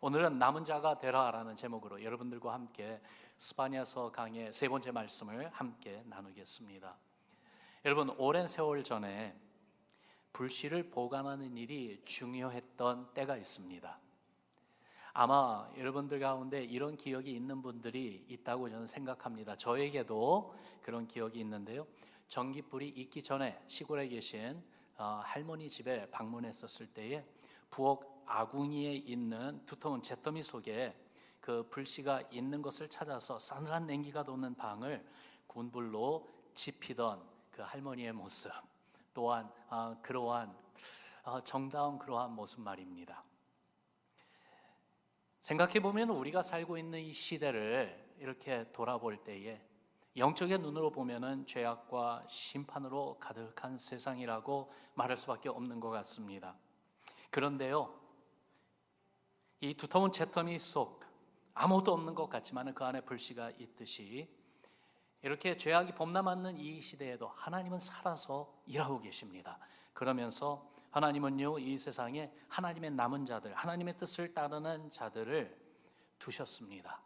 오늘은 남은 자가 되라라는 제목으로 여러분들과 함께 스파냐서 강의 세 번째 말씀을 함께 나누겠습니다. 여러분 오랜 세월 전에 불씨를 보관하는 일이 중요했던 때가 있습니다. 아마 여러분들 가운데 이런 기억이 있는 분들이 있다고 저는 생각합니다. 저에게도 그런 기억이 있는데요. 전기불이 있기 전에 시골에 계신 어, 할머니 집에 방문했었을 때에 부엌 아궁이에 있는 두터운 잿더미 속에 그 불씨가 있는 것을 찾아서 싸늘한 냉기가 도는 방을 군불로 지피던 그 할머니의 모습 또한 아, 그러한 아, 정다운 그러한 모습 말입니다. 생각해 보면 우리가 살고 있는 이 시대를 이렇게 돌아볼 때에 영적인 눈으로 보면은 죄악과 심판으로 가득한 세상이라고 말할 수밖에 없는 것 같습니다. 그런데요, 이 두터운 채터미 속 아무것도 없는 것 같지만 그 안에 불씨가 있듯이 이렇게 죄악이 범람하는 이 시대에도 하나님은 살아서 일하고 계십니다. 그러면서 하나님은요 이 세상에 하나님의 남은 자들, 하나님의 뜻을 따르는 자들을 두셨습니다.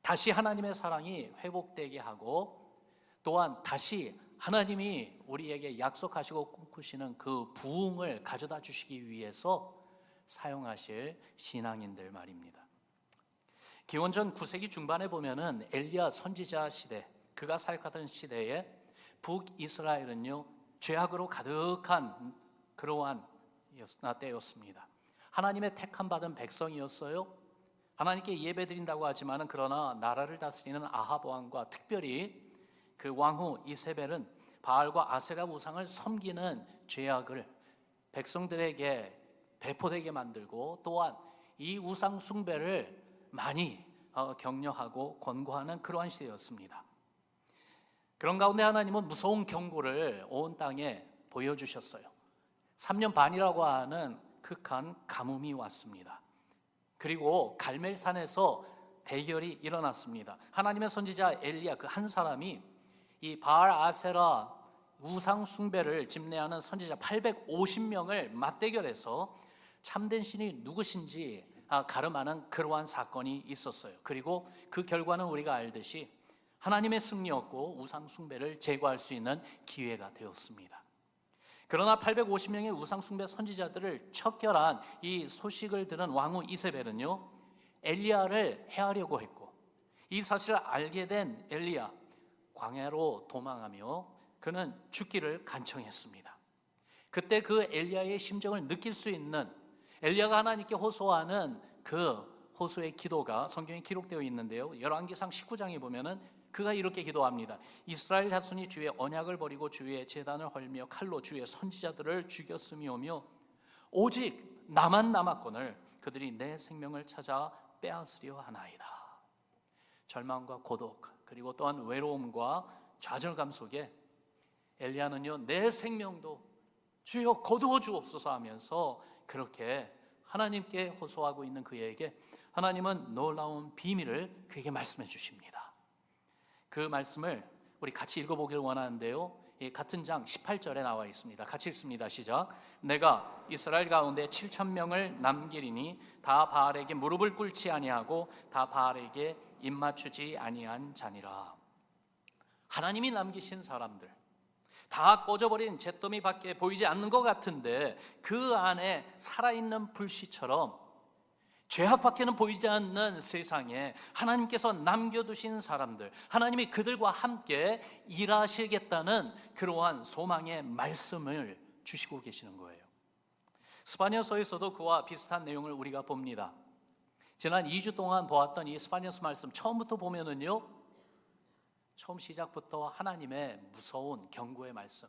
다시 하나님의 사랑이 회복되게 하고 또한 다시 하나님이 우리에게 약속하시고 꿈꾸시는 그 부흥을 가져다 주시기 위해서 사용하실 신앙인들 말입니다. 기원전 9세기 중반에 보면은 엘리야 선지자 시대, 그가 사역하던 시대에 북이스라엘은요 죄악으로 가득한 그러한 때였습니다. 하나님의 택함 받은 백성이었어요. 하나님께 예배드린다고 하지만은 그러나 나라를 다스리는 아합 왕과 특별히 그 왕후 이세벨은 바알과 아세라 우상을 섬기는 죄악을 백성들에게 배포되게 만들고 또한 이 우상 숭배를 많이 어, 격려하고 권고하는 그러한 시대였습니다. 그런 가운데 하나님은 무서운 경고를 온 땅에 보여주셨어요. 3년 반이라고 하는 극한 가뭄이 왔습니다. 그리고 갈멜산에서 대결이 일어났습니다. 하나님의 선지자 엘리야 그 한 사람이 이 바알 아세라 우상 숭배를 집례하는 선지자 850명을 맞대결해서 참된 신이 누구신지 아, 가름하는 그러한 사건이 있었어요. 그리고 그 결과는 우리가 알듯이 하나님의 승리였고 우상 숭배를 제거할 수 있는 기회가 되었습니다. 그러나 850명의 우상 숭배 선지자들을 척결한 이 소식을 들은 왕후 이세벨은요 엘리야를 해하려고 했고 이 사실을 알게 된 엘리야 광야로 도망하며 그는 죽기를 간청했습니다. 그때 그 엘리야의 심정을 느낄 수 있는 엘리야가 하나님께 호소하는 그 호소의 기도가 성경에 기록되어 있는데요. 열왕기상 19장에 보면은 그가 이렇게 기도합니다. 이스라엘 자손이 주의 언약을 버리고 주의 제단을 헐며 칼로 주의 선지자들을 죽였음이오며 오직 나만 남았거늘 그들이 내 생명을 찾아 빼앗으려 하나이다. 절망과 고독 그리고 또한 외로움과 좌절감 속에 엘리야는요 내 생명도 주여 거두어 주옵소서 하면서 그렇게 하나님께 호소하고 있는 그에게 하나님은 놀라운 비밀을 그에게 말씀해 주십니다. 그 말씀을 우리 같이 읽어보기를 원하는데요. 같은 장 18절에 나와 있습니다. 같이 읽습니다. 시작. 내가 이스라엘 가운데 7천 명을 남기리니 다 바알에게 무릎을 꿇지 아니하고 다 바알에게 입 맞추지 아니한 자니라. 하나님이 남기신 사람들 다 꺼져버린 잿더미 밖에 보이지 않는 것 같은데 그 안에 살아있는 불씨처럼 죄악 밖에는 보이지 않는 세상에 하나님께서 남겨두신 사람들, 하나님이 그들과 함께 일하시겠다는 그러한 소망의 말씀을 주시고 계시는 거예요. 스파니어서에서도 그와 비슷한 내용을 우리가 봅니다. 지난 2주 동안 보았던 이 스파니어서 말씀 처음부터 보면은요, 처음 시작부터 하나님의 무서운 경고의 말씀,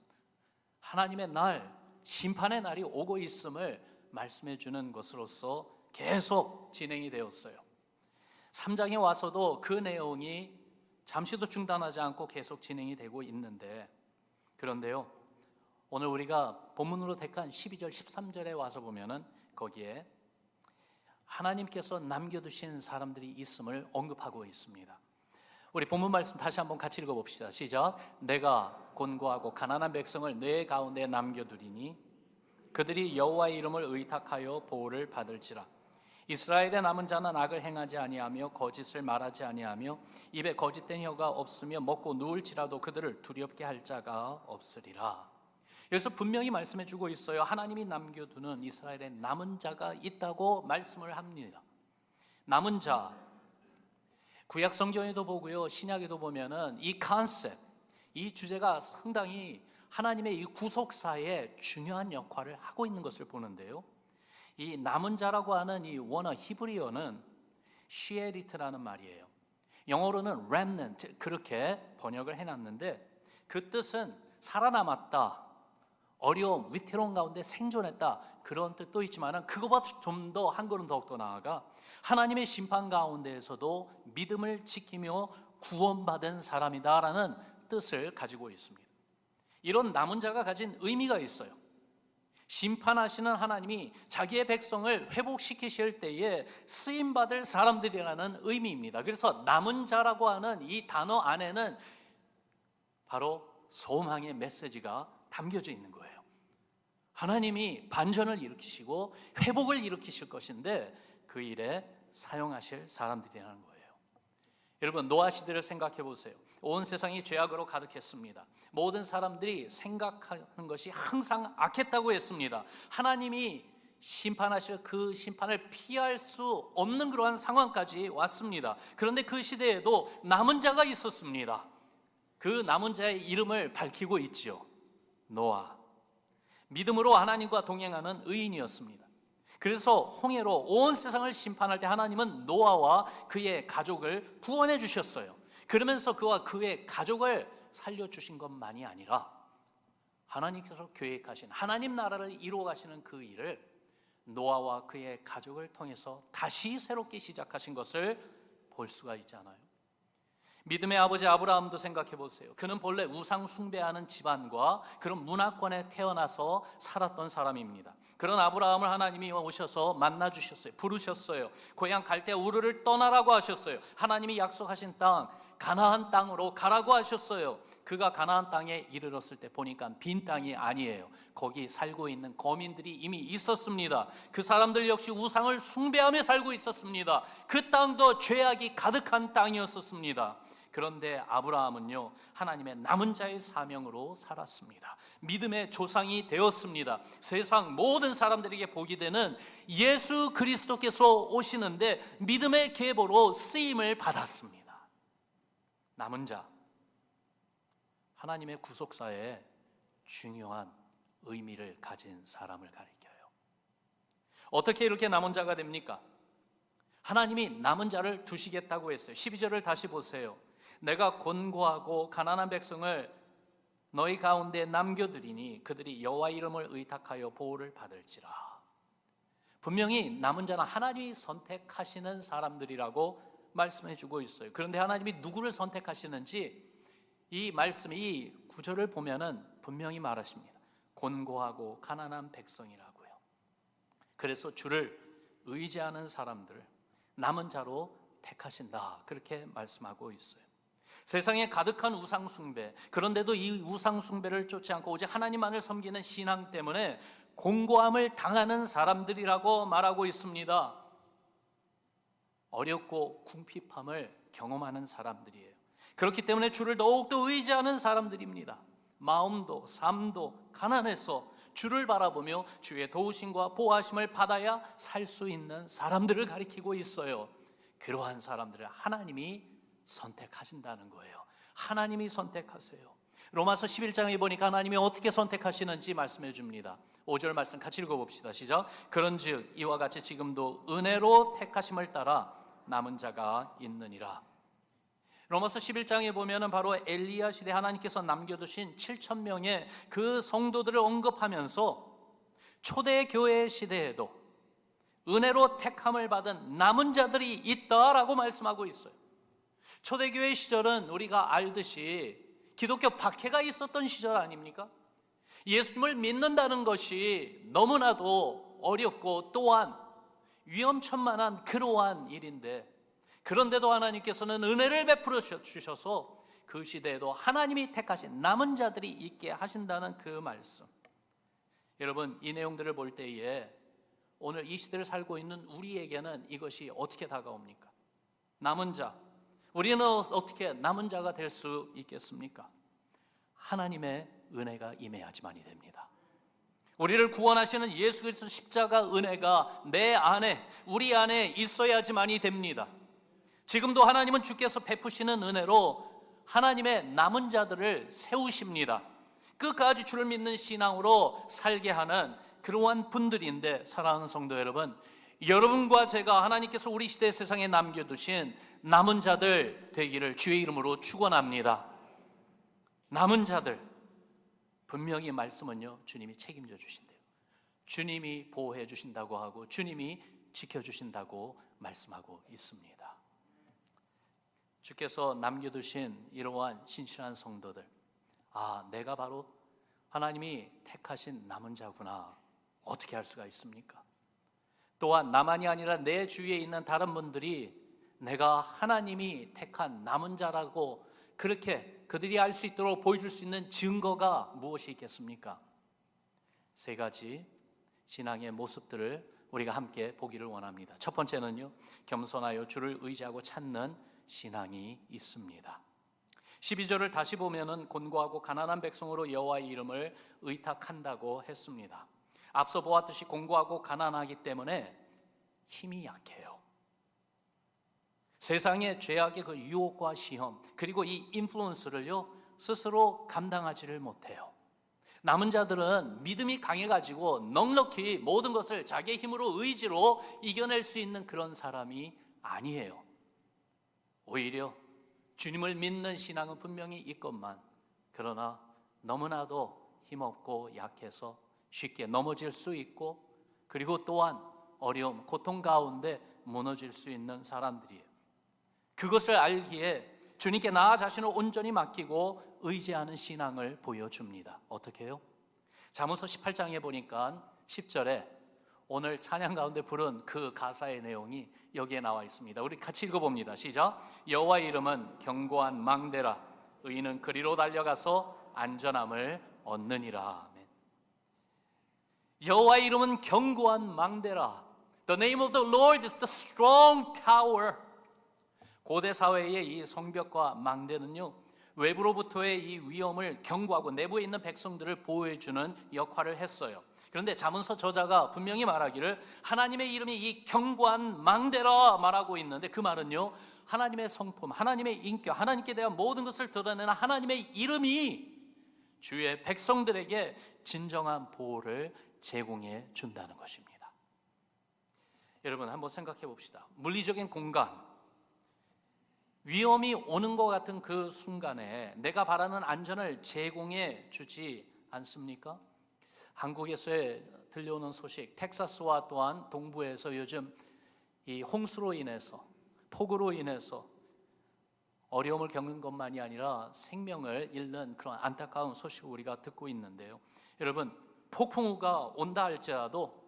하나님의 날, 심판의 날이 오고 있음을 말씀해 주는 것으로서 계속 진행이 되었어요. 3장에 와서도 그 내용이 잠시도 중단하지 않고 계속 진행이 되고 있는데 그런데요. 오늘 우리가 본문으로 택한 12절 13절에 와서 보면은 거기에 하나님께서 남겨두신 사람들이 있음을 언급하고 있습니다. 우리 본문 말씀 다시 한번 같이 읽어봅시다. 시작. 내가 곤고하고 가난한 백성을 내 가운데 남겨두리니 그들이 여호와의 이름을 의탁하여 보호를 받을지라. 이스라엘의 남은 자는 악을 행하지 아니하며 거짓을 말하지 아니하며 입에 거짓된 혀가 없으며 먹고 누울지라도 그들을 두렵게 할 자가 없으리라. 여기서 분명히 말씀해 주고 있어요. 하나님이 남겨두는 이스라엘의 남은 자가 있다고 말씀을 합니다. 남은 자 구약 성경에도 보고요. 신약에도 보면은 이 컨셉 이 주제가 상당히 하나님의 이 구속사에 중요한 역할을 하고 있는 것을 보는데요. 이 남은 자라고 하는 이 원어 히브리어는 시에리트라는 말이에요. 영어로는 remnant 그렇게 번역을 해놨는데 그 뜻은 살아남았다, 어려움, 위태로운 가운데 생존했다 그런 뜻도 있지만은 그거보다 좀 더 한 걸음 더욱더 나아가 하나님의 심판 가운데에서도 믿음을 지키며 구원받은 사람이다라는 뜻을 가지고 있습니다. 이런 남은 자가 가진 의미가 있어요. 심판하시는 하나님이 자기의 백성을 회복시키실 때에 쓰임 받을 사람들이라는 의미입니다. 그래서 남은 자라고 하는 이 단어 안에는 바로 소망의 메시지가 담겨져 있는 거예요. 하나님이 반전을 일으키시고 회복을 일으키실 것인데 그 일에 사용하실 사람들이라는 거예요. 여러분 노아 시대를 생각해 보세요. 온 세상이 죄악으로 가득했습니다. 모든 사람들이 생각하는 것이 항상 악했다고 했습니다. 하나님이 심판하실 그 심판을 피할 수 없는 그러한 상황까지 왔습니다. 그런데 그 시대에도 남은 자가 있었습니다. 그 남은 자의 이름을 밝히고 있지요. 노아. 믿음으로 하나님과 동행하는 의인이었습니다. 그래서 홍해로 온 세상을 심판할 때 하나님은 노아와 그의 가족을 구원해 주셨어요. 그러면서 그와 그의 가족을 살려 주신 것만이 아니라 하나님께서 계획하신 하나님 나라를 이루어 가시는 그 일을 노아와 그의 가족을 통해서 다시 새롭게 시작하신 것을 볼 수가 있잖아요. 믿음의 아버지 아브라함도 생각해 보세요. 그는 본래 우상 숭배하는 집안과 그런 문화권에 태어나서 살았던 사람입니다. 그런 아브라함을 하나님이 오셔서 만나 주셨어요. 부르셨어요. 고향 갈대 우르를 떠나라고 하셨어요. 하나님이 약속하신 땅 가나안 땅으로 가라고 하셨어요. 그가 가나안 땅에 이르렀을 때 보니까 빈 땅이 아니에요. 거기 살고 있는 거민들이 이미 있었습니다. 그 사람들 역시 우상을 숭배하며 살고 있었습니다. 그 땅도 죄악이 가득한 땅이었었습니다. 그런데 아브라함은요, 하나님의 남은 자의 사명으로 살았습니다. 믿음의 조상이 되었습니다. 세상 모든 사람들에게 복이 되는 예수 그리스도께서 오시는데 믿음의 계보로 쓰임을 받았습니다. 남은 자, 하나님의 구속사에 중요한 의미를 가진 사람을 가리켜요. 어떻게 이렇게 남은 자가 됩니까? 하나님이 남은 자를 두시겠다고 했어요. 12절을 다시 보세요. 내가 곤고하고 가난한 백성을 너희 가운데 남겨두리니 그들이 여호와 이름을 의탁하여 보호를 받을지라. 분명히 남은 자는 하나님이 선택하시는 사람들이라고 말씀해 주고 있어요. 그런데 하나님이 누구를 선택하시는지 이 말씀, 이 구절을 보면은 분명히 말하십니다. 곤고하고 가난한 백성이라고요. 그래서 주를 의지하는 사람들, 남은 자로 택하신다. 그렇게 말씀하고 있어요. 세상에 가득한 우상 숭배, 그런데도 이 우상 숭배를 쫓지 않고 오직 하나님만을 섬기는 신앙 때문에 공고함을 당하는 사람들이라고 말하고 있습니다. 어렵고 궁핍함을 경험하는 사람들이에요. 그렇기 때문에 주를 더욱더 의지하는 사람들입니다. 마음도 삶도 가난해서 주를 바라보며 주의 도우심과 보호하심을 받아야 살 수 있는 사람들을 가리키고 있어요. 그러한 사람들을 하나님이 선택하신다는 거예요. 하나님이 선택하세요. 로마서 11장에 보니까 하나님이 어떻게 선택하시는지 말씀해 줍니다. 5절 말씀 같이 읽어 봅시다. 시작. 그런즉 이와 같이 지금도 은혜로 택하심을 따라 남은 자가 있느니라. 로마서 11장에 보면은 바로 엘리야 시대 하나님께서 남겨두신 7천 명의 그 성도들을 언급하면서 초대 교회 시대에도 은혜로 택함을 받은 남은 자들이 있다라고 말씀하고 있어요. 초대교회 시절은 우리가 알듯이 기독교 박해가 있었던 시절 아닙니까? 예수님을 믿는다는 것이 너무나도 어렵고 또한 위험천만한 그러한 일인데 그런데도 하나님께서는 은혜를 베풀어 주셔서 그 시대에도 하나님이 택하신 남은 자들이 있게 하신다는 그 말씀. 여러분 이 내용들을 볼 때에 오늘 이 시대를 살고 있는 우리에게는 이것이 어떻게 다가옵니까? 남은 자. 우리는 어떻게 남은 자가 될 수 있겠습니까? 하나님의 은혜가 임해야지만이 됩니다. 우리를 구원하시는 예수 그리스도 십자가 은혜가 내 안에 우리 안에 있어야지만이 됩니다. 지금도 하나님은 주께서 베푸시는 은혜로 하나님의 남은 자들을 세우십니다. 끝까지 주를 믿는 신앙으로 살게 하는 그러한 분들인데 사랑하는 성도 여러분, 여러분과 제가 하나님께서 우리 시대 세상에 남겨두신 남은 자들 되기를 주의 이름으로 축원합니다. 남은 자들 분명히 말씀은요 주님이 책임져 주신대요. 주님이 보호해 주신다고 하고 주님이 지켜 주신다고 말씀하고 있습니다. 주께서 남겨두신 이러한 신실한 성도들, 아 내가 바로 하나님이 택하신 남은 자구나 어떻게 할 수가 있습니까? 또한 나만이 아니라 내 주위에 있는 다른 분들이 내가 하나님이 택한 남은 자라고 그렇게 그들이 알 수 있도록 보여줄 수 있는 증거가 무엇이 있겠습니까? 세 가지 신앙의 모습들을 우리가 함께 보기를 원합니다. 첫 번째는요, 겸손하여 주를 의지하고 찾는 신앙이 있습니다. 12절을 다시 보면은 곤고하고 가난한 백성으로 여호와의 이름을 의탁한다고 했습니다. 앞서 보았듯이 공고하고 가난하기 때문에 힘이 약해요. 세상의 죄악의 그 유혹과 시험 그리고 이 인플루언스를요 스스로 감당하지를 못해요. 남은 자들은 믿음이 강해가지고 넉넉히 모든 것을 자기의 힘으로 의지로 이겨낼 수 있는 그런 사람이 아니에요. 오히려 주님을 믿는 신앙은 분명히 있건만 그러나 너무나도 힘없고 약해서 쉽게 넘어질 수 있고 그리고 또한 어려움, 고통 가운데 무너질 수 있는 사람들이에요. 그것을 알기에 주님께 나 자신을 온전히 맡기고 의지하는 신앙을 보여줍니다. 어떻게 해요? 잠언서 18장에 보니까 10절에 오늘 찬양 가운데 부른 그 가사의 내용이 여기에 나와 있습니다. 우리 같이 읽어 봅니다. 시작. 여호와의 이름은 견고한 망대라. 의인은 그리로 달려가서 안전함을 얻느니라. 아멘. 여호와의 이름은 견고한 망대라. The name of the Lord is the strong tower. 고대 사회의 이 성벽과 망대는요 외부로부터의 이 위험을 경고하고 내부에 있는 백성들을 보호해 주는 역할을 했어요. 그런데 자문서 저자가 분명히 말하기를 하나님의 이름이 이 견고한 망대라 말하고 있는데 그 말은요 하나님의 성품, 하나님의 인격, 하나님께 대한 모든 것을 드러내는 하나님의 이름이 주의 백성들에게 진정한 보호를 제공해 준다는 것입니다. 여러분 한번 생각해 봅시다. 물리적인 공간, 위험이 오는 것 같은 그 순간에 내가 바라는 안전을 제공해 주지 않습니까? 한국에서 들려오는 소식, 텍사스와 또한 동부에서 요즘 이 홍수로 인해서 폭우로 인해서 어려움을 겪는 것만이 아니라 생명을 잃는 그런 안타까운 소식을 우리가 듣고 있는데요. 여러분, 폭풍우가 온다 할지라도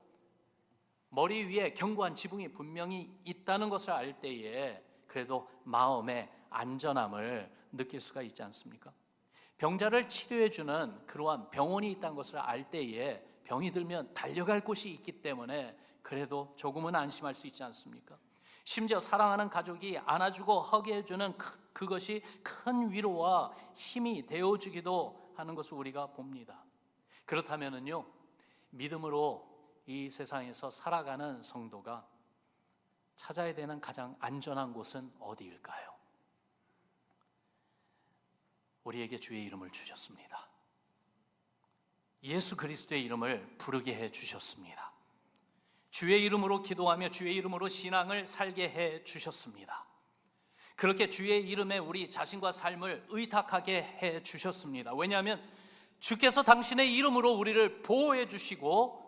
머리 위에 견고한 지붕이 분명히 있다는 것을 알 때에 그래도 마음의 안전함을 느낄 수가 있지 않습니까? 병자를 치료해 주는 그러한 병원이 있다는 것을 알 때에 병이 들면 달려갈 곳이 있기 때문에 그래도 조금은 안심할 수 있지 않습니까? 심지어 사랑하는 가족이 안아주고 허기해 주는 그, 그것이 큰 위로와 힘이 되어 주기도 하는 것을 우리가 봅니다. 그렇다면은요. 믿음으로 이 세상에서 살아가는 성도가 찾아야 되는 가장 안전한 곳은 어디일까요? 우리에게 주의 이름을 주셨습니다. 예수 그리스도의 이름을 부르게 해 주셨습니다. 주의 이름으로 기도하며 주의 이름으로 신앙을 살게 해 주셨습니다. 그렇게 주의 이름에 우리 자신과 삶을 의탁하게 해 주셨습니다. 왜냐하면 주께서 당신의 이름으로 우리를 보호해 주시고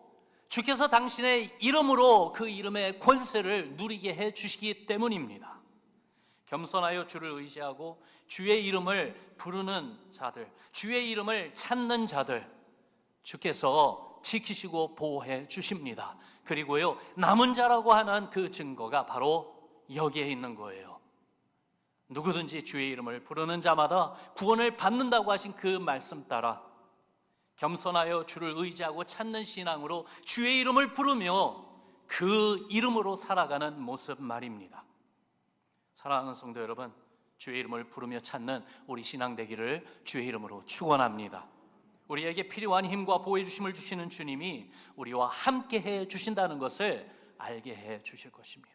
주께서 당신의 이름으로 그 이름의 권세를 누리게 해 주시기 때문입니다. 겸손하여 주를 의지하고 주의 이름을 부르는 자들, 주의 이름을 찾는 자들, 주께서 지키시고 보호해 주십니다. 그리고요, 남은 자라고 하는 그 증거가 바로 여기에 있는 거예요. 누구든지 주의 이름을 부르는 자마다 구원을 받는다고 하신 그 말씀 따라 겸손하여 주를 의지하고 찾는 신앙으로 주의 이름을 부르며 그 이름으로 살아가는 모습 말입니다. 사랑하는 성도 여러분, 주의 이름을 부르며 찾는 우리 신앙 되기를 주의 이름으로 축원합니다. 우리에게 필요한 힘과 보혜 주심을 주시는 주님이 우리와 함께 해 주신다는 것을 알게 해 주실 것입니다.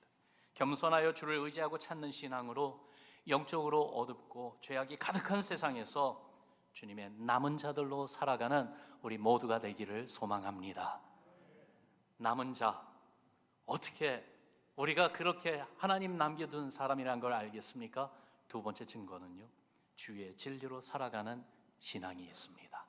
겸손하여 주를 의지하고 찾는 신앙으로 영적으로 어둡고 죄악이 가득한 세상에서 주님의 남은 자들로 살아가는 우리 모두가 되기를 소망합니다. 남은 자 어떻게 우리가 그렇게 하나님 남겨둔 사람이란 걸 알겠습니까? 두 번째 증거는요. 주의 진리로 살아가는 신앙이 있습니다.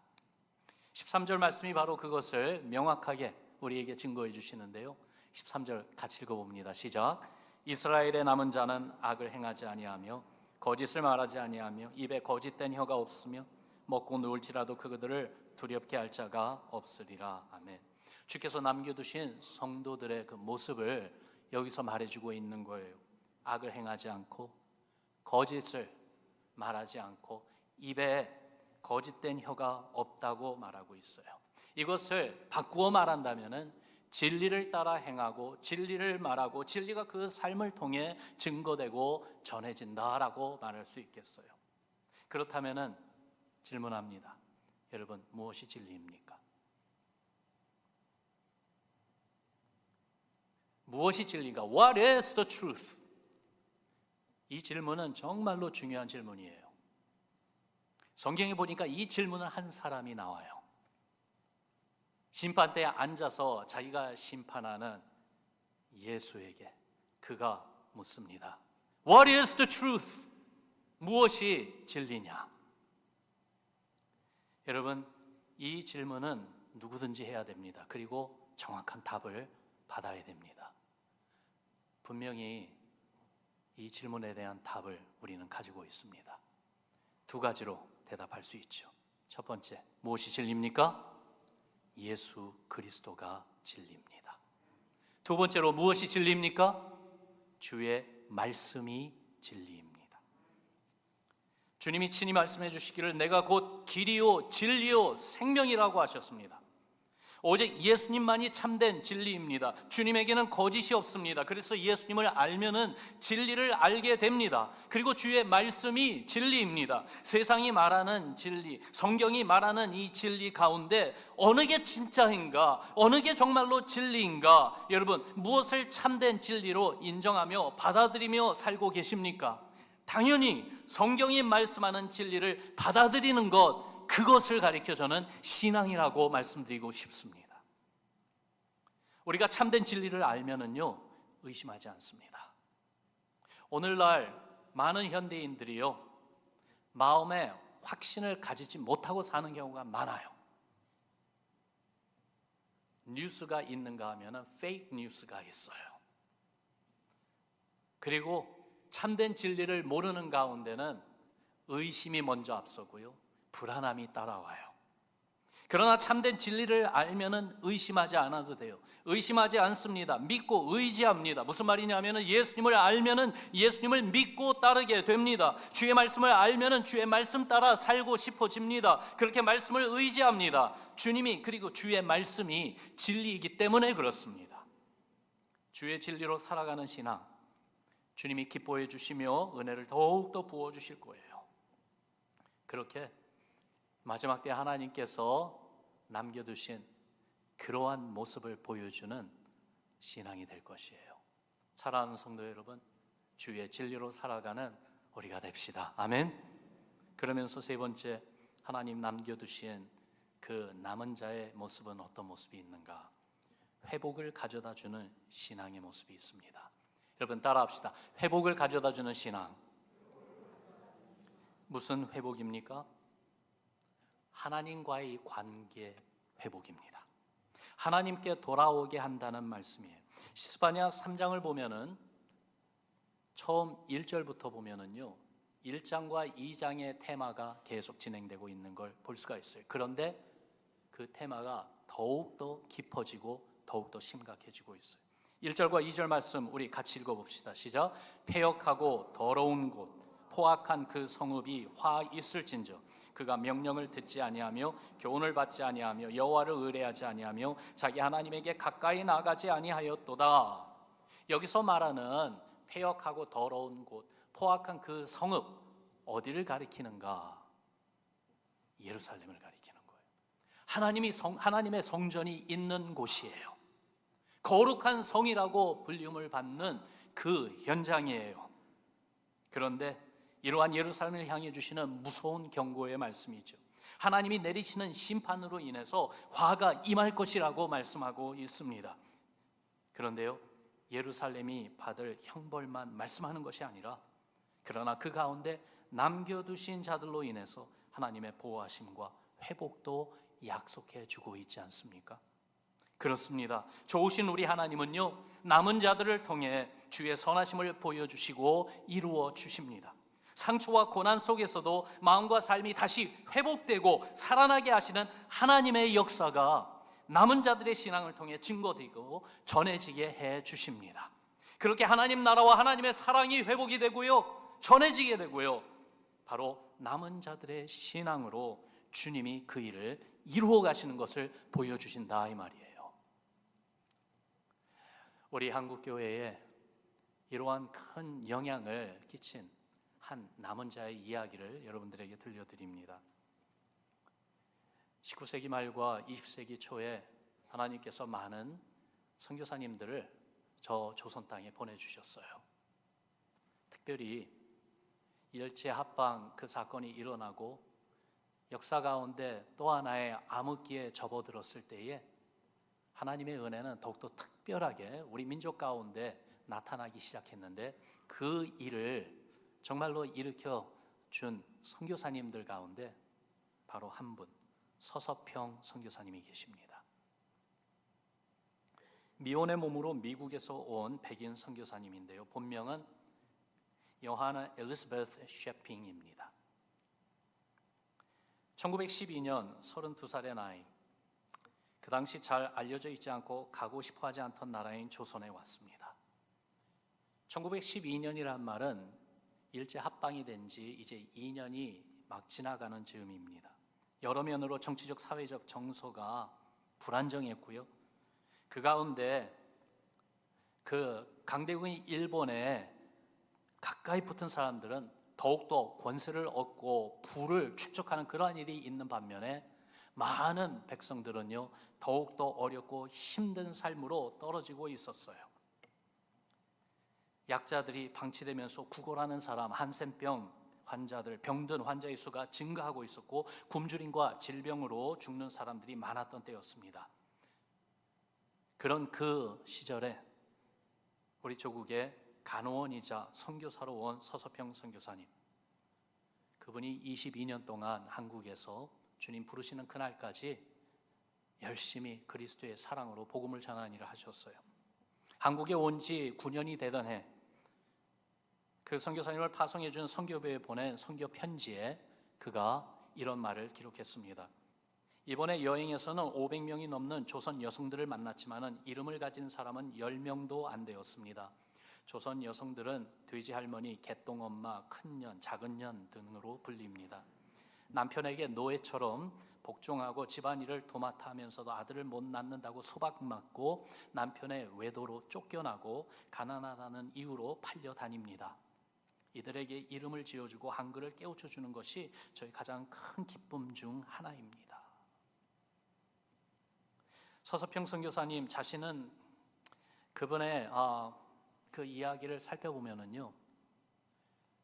13절 말씀이 바로 그것을 명확하게 우리에게 증거해 주시는데요. 13절 같이 읽어 봅니다. 시작. 이스라엘의 남은 자는 악을 행하지 아니하며 거짓을 말하지 아니하며 입에 거짓된 혀가 없으며 먹고 누울지라도 그들을 두렵게 할 자가 없으리라. 아멘. 주께서 남겨두신 성도들의 그 모습을 여기서 말해주고 있는 거예요. 악을 행하지 않고 거짓을 말하지 않고 입에 거짓된 혀가 없다고 말하고 있어요. 이것을 바꾸어 말한다면은 진리를 따라 행하고 진리를 말하고 진리가 그 삶을 통해 증거되고 전해진다라고 말할 수 있겠어요. 그렇다면은 질문합니다. 여러분 무엇이 진리입니까? 무엇이 진리인가? What is the truth? 이 질문은 정말로 중요한 질문이에요. 성경에 보니까 이 질문을 한 사람이 나와요. 심판대에 앉아서 자기가 심판하는 예수에게 그가 묻습니다. What is the truth? 무엇이 진리냐? 여러분, 이 질문은 누구든지 해야 됩니다. 그리고 정확한 답을 받아야 됩니다. 분명히 이 질문에 대한 답을 우리는 가지고 있습니다. 두 가지로 대답할 수 있죠. 첫 번째, 무엇이 진리입니까? 예수 그리스도가 진리입니다. 두 번째로 무엇이 진리입니까? 주의 말씀이 진리입니다. 주님이 친히 말씀해 주시기를 내가 곧 길이요 진리요 생명이라고 하셨습니다. 오직 예수님만이 참된 진리입니다. 주님에게는 거짓이 없습니다. 그래서 예수님을 알면은 진리를 알게 됩니다. 그리고 주의 말씀이 진리입니다. 세상이 말하는 진리, 성경이 말하는 이 진리 가운데 어느 게 진짜인가, 어느 게 정말로 진리인가, 여러분 무엇을 참된 진리로 인정하며 받아들이며 살고 계십니까? 당연히 성경이 말씀하는 진리를 받아들이는 것, 그것을 가리켜 저는 신앙이라고 말씀드리고 싶습니다. 우리가 참된 진리를 알면은요, 의심하지 않습니다. 오늘날 많은 현대인들이요, 마음에 확신을 가지지 못하고 사는 경우가 많아요. 뉴스가 있는가 하면은 페이크 뉴스가 있어요. 그리고 참된 진리를 모르는 가운데는 의심이 먼저 앞서고요. 불안함이 따라와요. 그러나 참된 진리를 알면은 의심하지 않아도 돼요. 의심하지 않습니다. 믿고 의지합니다. 무슨 말이냐면은 예수님을 알면은 예수님을 믿고 따르게 됩니다. 주의 말씀을 알면은 주의 말씀 따라 살고 싶어집니다. 그렇게 말씀을 의지합니다. 주님이 그리고 주의 말씀이 진리이기 때문에 그렇습니다. 주의 진리로 살아가는 신앙 주님이 기뻐해 주시며 은혜를 더욱더 부어 주실 거예요. 그렇게 마지막 때 하나님께서 남겨두신 그러한 모습을 보여주는 신앙이 될 것이에요. 사랑하는 성도 여러분, 주의 진리로 살아가는 우리가 됩시다. 아멘. 그러면서 세 번째, 하나님 남겨두신 그 남은 자의 모습은 어떤 모습이 있는가? 회복을 가져다 주는 신앙의 모습이 있습니다. 여러분 따라합시다. 회복을 가져다 주는 신앙. 무슨 회복입니까? 하나님과의 관계 회복입니다. 하나님께 돌아오게 한다는 말씀이에요. 시스바냐 3장을 보면은 처음 1절부터 보면은요. 1장과 2장의 테마가 계속 진행되고 있는 걸 볼 수가 있어요. 그런데 그 테마가 더욱더 깊어지고 더욱더 심각해지고 있어요. 1절과 2절 말씀 우리 같이 읽어 봅시다. 시작. 폐역하고 더러운 곳 포악한 그 성읍이 화 있을진저 그가 명령을 듣지 아니하며 교훈을 받지 아니하며 여호와를 의뢰하지 아니하며 자기 하나님에게 가까이 나가지 아니하였도다. 여기서 말하는 폐역하고 더러운 곳, 포악한 그 성읍 어디를 가리키는가? 예루살렘을 가리키는 거예요. 하나님이 성, 하나님의 성전이 있는 곳이에요. 거룩한 성이라고 불림을 받는 그 현장이에요. 그런데 이러한 예루살렘을 향해 주시는 무서운 경고의 말씀이죠. 하나님이 내리시는 심판으로 인해서 화가 임할 것이라고 말씀하고 있습니다. 그런데요, 예루살렘이 받을 형벌만 말씀하는 것이 아니라 그러나 그 가운데 남겨두신 자들로 인해서 하나님의 보호하심과 회복도 약속해 주고 있지 않습니까? 그렇습니다. 좋으신 우리 하나님은요, 남은 자들을 통해 주의 선하심을 보여주시고 이루어 주십니다. 상처와 고난 속에서도 마음과 삶이 다시 회복되고 살아나게 하시는 하나님의 역사가 남은 자들의 신앙을 통해 증거되고 전해지게 해 주십니다. 그렇게 하나님 나라와 하나님의 사랑이 회복이 되고요. 전해지게 되고요. 바로 남은 자들의 신앙으로 주님이 그 일을 이루어 가시는 것을 보여주신다 이 말이에요. 우리 한국 교회에 이러한 큰 영향을 끼친 한 남은 자의 이야기를 여러분들에게 들려드립니다. 19세기 말과 20세기 초에 하나님께서 많은 선교사님들을 저 조선 땅에 보내주셨어요. 특별히 일제 합방 그 사건이 일어나고 역사 가운데 또 하나의 암흑기에 접어들었을 때에 하나님의 은혜는 더욱더 특 별하게 우리 민족 가운데 나타나기 시작했는데 그 일을 정말로 일으켜 준 선교사님들 가운데 바로 한 분, 서서평 선교사님이 계십니다. 미혼의 몸으로 미국에서 온 백인 선교사님인데요. 본명은 요하나 엘리스베스 셰핑입니다. 1912년 32살의 나이 그 당시 잘 알려져 있지 않고 가고 싶어 하지 않던 나라인 조선에 왔습니다. 1912년이란 말은 일제 합방이 된 지 이제 2년이 막 지나가는 즈음입니다. 여러 면으로 정치적 사회적 정서가 불안정했고요. 그 가운데 그 강대국인 일본에 가까이 붙은 사람들은 더욱더 권세를 얻고 부를 축적하는 그러한 일이 있는 반면에 많은 백성들은요 더욱더 어렵고 힘든 삶으로 떨어지고 있었어요. 약자들이 방치되면서 구걸하는 사람, 한센병 환자들, 병든 환자의 수가 증가하고 있었고 굶주림과 질병으로 죽는 사람들이 많았던 때였습니다. 그런 그 시절에 우리 조국의 간호원이자 선교사로 온 서서평 선교사님 그분이 22년 동안 한국에서 주님 부르시는 그날까지 열심히 그리스도의 사랑으로 복음을 전하는 일을 하셨어요. 한국에 온 지 9년이 되던 해, 그 선교사님을 파송해 준 선교부에 보낸 선교 편지에 그가 이런 말을 기록했습니다. 이번에 여행에서는 500명이 넘는 조선 여성들을 만났지만은 이름을 가진 사람은 10명도 안 되었습니다. 조선 여성들은 돼지 할머니, 개똥 엄마, 큰 년, 작은 년 등으로 불립니다. 남편에게 노예처럼 복종하고 집안일을 도맡아 하면서도 아들을 못 낳는다고 소박 맞고 남편의 외도로 쫓겨나고 가난하다는 이유로 팔려 다닙니다. 이들에게 이름을 지어주고 한글을 깨우쳐 주는 것이 저희 가장 큰 기쁨 중 하나입니다. 서서평 선교사님 자신은 그분의 어, 그 이야기를 살펴보면은요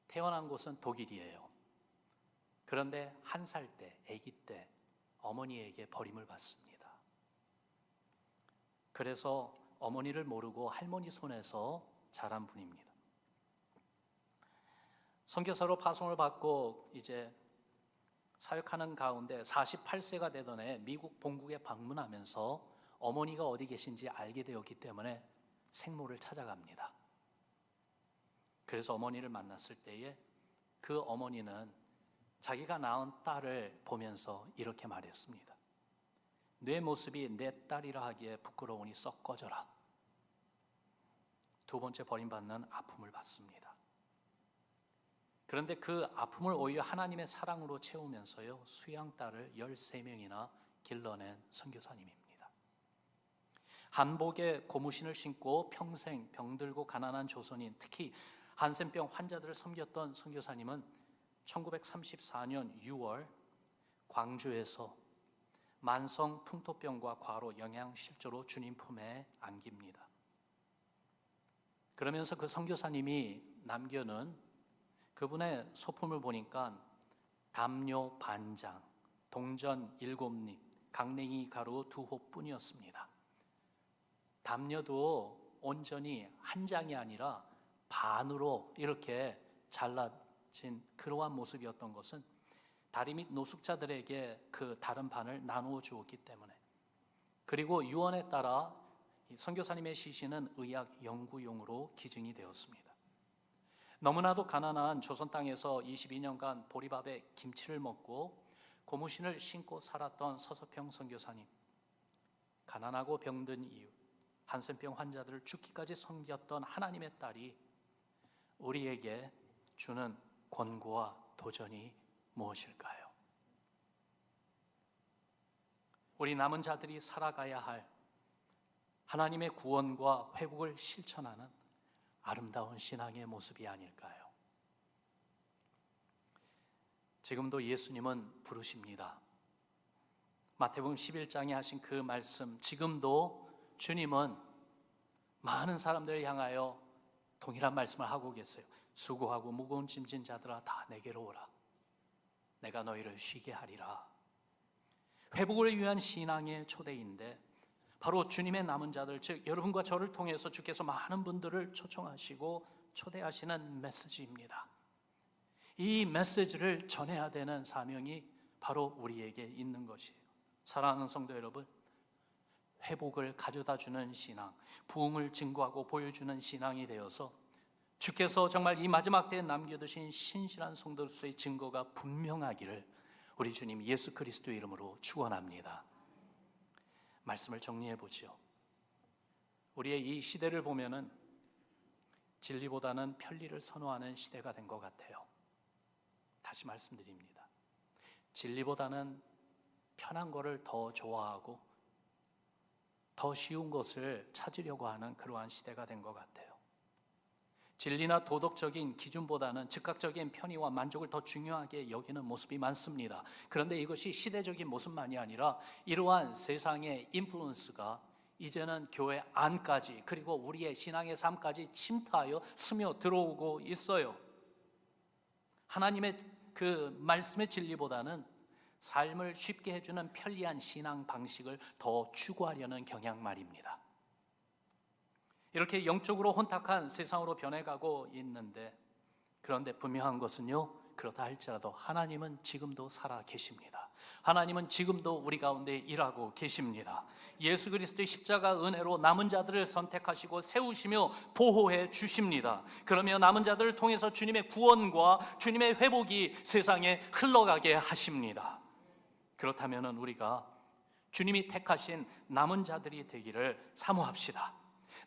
태어난 곳은 독일이에요. 그런데 한 살 때, 아기 때 어머니에게 버림을 받습니다. 그래서 어머니를 모르고 할머니 손에서 자란 분입니다. 선교사로 파송을 받고 이제 사역하는 가운데 48세가 되던 해 미국 본국에 방문하면서 어머니가 어디 계신지 알게 되었기 때문에 생모를 찾아갑니다. 그래서 어머니를 만났을 때에 그 어머니는 자기가 낳은 딸을 보면서 이렇게 말했습니다. 내 모습이 내 딸이라 하기에 부끄러우니 썩 꺼져라. 두 번째 버림받는 아픔을 받습니다. 그런데 그 아픔을 오히려 하나님의 사랑으로 채우면서요. 수양 딸을 13명이나 길러낸 선교사님입니다. 한복에 고무신을 신고 평생 병들고 가난한 조선인 특히 한센병 환자들을 섬겼던 선교사님은 1934년 6월 광주에서 만성 풍토병과 과로 영양실조로 주님 품에 안깁니다. 그러면서 그 선교사님이 남겨놓은 그분의 소품을 보니까 담요 반장, 동전 일곱 립, 강냉이 가루 두 호뿐이었습니다. 담요도 온전히 한 장이 아니라 반으로 이렇게 잘라 진 그러한 모습이었던 것은 다리 및 노숙자들에게 그 다른 반을 나누어 주었기 때문에 그리고 유언에 따라 선교사님의 시신은 의학 연구용으로 기증이 되었습니다. 너무나도 가난한 조선 땅에서 22년간 보리밥에 김치를 먹고 고무신을 신고 살았던 서서평 선교사님. 가난하고 병든 이유, 한센병 환자들을 죽기까지 섬겼던 하나님의 딸이 우리에게 주는 권고와 도전이 무엇일까요? 우리 남은 자들이 살아가야 할 하나님의 구원과 회복을 실천하는 아름다운 신앙의 모습이 아닐까요? 지금도 예수님은 부르십니다. 마태복음 11장에 하신 그 말씀, 지금도 주님은 많은 사람들을 향하여 동일한 말씀을 하고 계세요. 수고하고 무거운 짐진 자들아 다 내게로 오라. 내가 너희를 쉬게 하리라. 회복을 위한 신앙의 초대인데 바로 주님의 남은 자들 즉 여러분과 저를 통해서 주께서 많은 분들을 초청하시고 초대하시는 메시지입니다. 이 메시지를 전해야 되는 사명이 바로 우리에게 있는 것이에요. 사랑하는 성도 여러분, 회복을 가져다 주는 신앙, 부흥을 증거하고 보여주는 신앙이 되어서 주께서 정말 이 마지막 때에 남겨두신 신실한 성도로서의 증거가 분명하기를 우리 주님 예수 그리스도 이름으로 축원합니다. 말씀을 정리해 보지요. 우리의 이 시대를 보면은 진리보다는 편리를 선호하는 시대가 된 것 같아요. 다시 말씀드립니다. 진리보다는 편한 것을 더 좋아하고 더 쉬운 것을 찾으려고 하는 그러한 시대가 된 것 같아요. 진리나 도덕적인 기준보다는 즉각적인 편의와 만족을 더 중요하게 여기는 모습이 많습니다. 그런데 이것이 시대적인 모습만이 아니라 이러한 세상의 인플루언스가 이제는 교회 안까지 그리고 우리의 신앙의 삶까지 침투하여 스며 들어오고 있어요. 하나님의 그 말씀의 진리보다는 삶을 쉽게 해주는 편리한 신앙 방식을 더 추구하려는 경향 말입니다. 이렇게 영적으로 혼탁한 세상으로 변해가고 있는데 그런데 분명한 것은요. 그렇다 할지라도 하나님은 지금도 살아 계십니다. 하나님은 지금도 우리 가운데 일하고 계십니다. 예수 그리스도의 십자가 은혜로 남은 자들을 선택하시고 세우시며 보호해 주십니다. 그러며 남은 자들을 통해서 주님의 구원과 주님의 회복이 세상에 흘러가게 하십니다. 그렇다면 우리가 주님이 택하신 남은 자들이 되기를 사모합시다.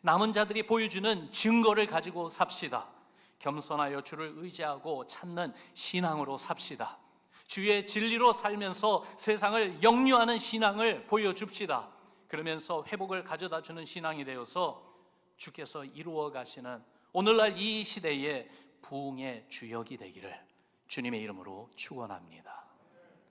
남은 자들이 보여주는 증거를 가지고 삽시다. 겸손하여 주를 의지하고 찾는 신앙으로 삽시다. 주의 진리로 살면서 세상을 역류하는 신앙을 보여줍시다. 그러면서 회복을 가져다 주는 신앙이 되어서 주께서 이루어 가시는 오늘날 이 시대의 부흥의 주역이 되기를 주님의 이름으로 축원합니다.